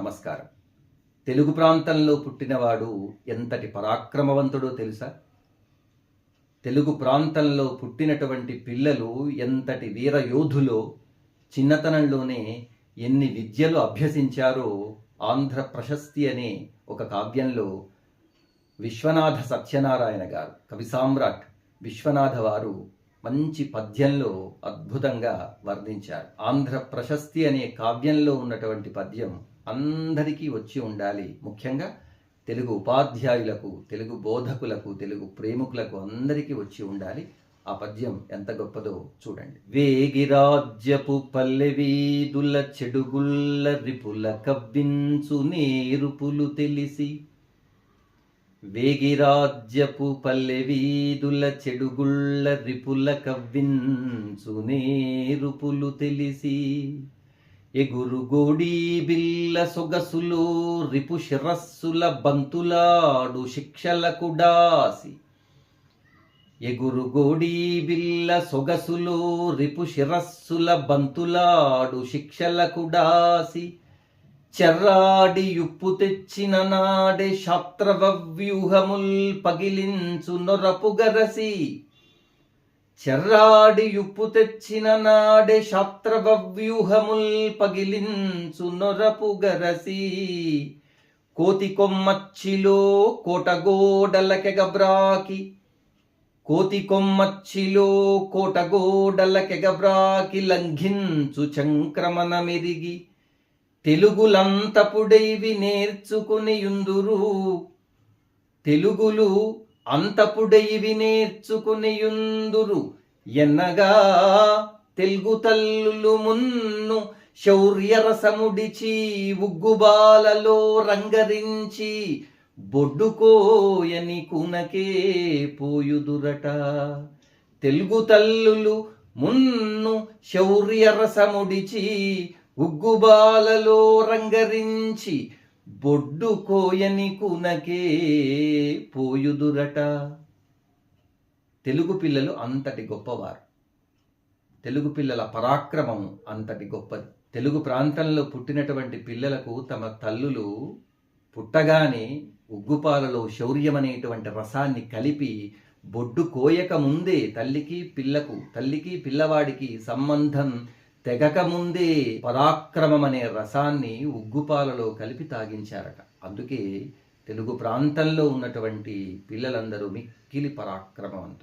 నమస్కారం. తెలుగు ప్రాంతంలో పుట్టినవాడు ఎంతటి పరాక్రమవంతుడో తెలుసా? తెలుగు ప్రాంతంలో పుట్టినటువంటి పిల్లలు ఎంతటి వీర యోధులో చిన్నతనంలోనే ఎన్ని విద్యలు అభ్యసించారో ఆంధ్ర ప్రశస్తి అనే ఒక కావ్యంలో విశ్వనాథ సత్యనారాయణ గారు కవి సామ్రాట్ విశ్వనాథ వారు మంచి పద్యంలో అద్భుతంగా వర్ణించారు. ఆంధ్ర ప్రశస్తి అనే కావ్యంలో ఉన్నటువంటి పద్యం అందరికీ వచ్చి ఉండాలి. ముఖ్యంగా తెలుగు ఉపాధ్యాయులకు తెలుగు బోధకులకు తెలుగు ప్రేమికులకు అందరికీ వచ్చి ఉండాలి. ఆ పద్యం ఎంత గొప్పదో చూడండి. వేగిరాజ్యపు పల్లె వీధుల చెడుగుల్ల రిపుల కవ్వించు నేరుపులు తెలిసి వేగిరాజ్యపు పల్లె వీధుల చెడుగుళ్ళ రిపుల కవ్వించు నేరుపులు తెలిసి ఎగురుగోడీ బిల్ల సొగసులు రిపు శిరస్సుల బంతులాడు శిక్షలకు డాసి ఎగురుగోడీ బిల్ల సొగసులు రిపు శిరస్సుల బంతులాడు శిక్షలకు డాసి చెర్రాడి ఉప్పు తెచ్చిన నాడే శాస్త్రవ్యూహముల్ పగిలించు నొరపు గరసి చెర్రాడి ఉప్పు తెచ్చిన నాడే శాస్త్రవ్యూహముల్ పగిలించు నొరపు గరసి. కోతి కొమ్మచ్చిలో కోటగోడలకెగబ్రాకి. కోతి కొమ్మచ్చిలో కోటగోడలకెగబ్రాకి లంఘించు చంక్రమణ మెరిగి తెలుగులంతపుడైవి నేర్చుకునియుందురు తెలుగులు అంతపుడైవి నేర్చుకునియుందురు ఎన్నగా తెలుగు తల్లులు మున్ను శౌర్యరసముడిచి ఉగ్గుబాలలో రంగరించి బొడ్డుకోయని కునకే పోయుదురట. తెలుగు తల్లులు మున్ను శౌర్యరసముడిచి ఉగ్గుబాలలో రంగరించి బొడ్డు కోయని కునకే పోయుదురట. తెలుగు పిల్లలు అంతటి గొప్పవారు. తెలుగు పిల్లల పరాక్రమం అంతటి గొప్పది. తెలుగు ప్రాంతంలో పుట్టినటువంటి పిల్లలకు తమ తల్లులు పుట్టగానే ఉగ్గుపాలలో శౌర్యమనేటువంటి రసాన్ని కలిపి బొడ్డు కోయక ముందే తల్లికి పిల్లకు తల్లికి పిల్లవాడికి సంబంధం తెగక ముందే పరాక్రమం అనే రసాన్ని ఉగ్గుపాలలో కలిపి తాగించారట. అందుకే తెలుగు ప్రాంతంలో ఉన్నటువంటి పిల్లలందరూ మిక్కిలి పరాక్రమవంతులు.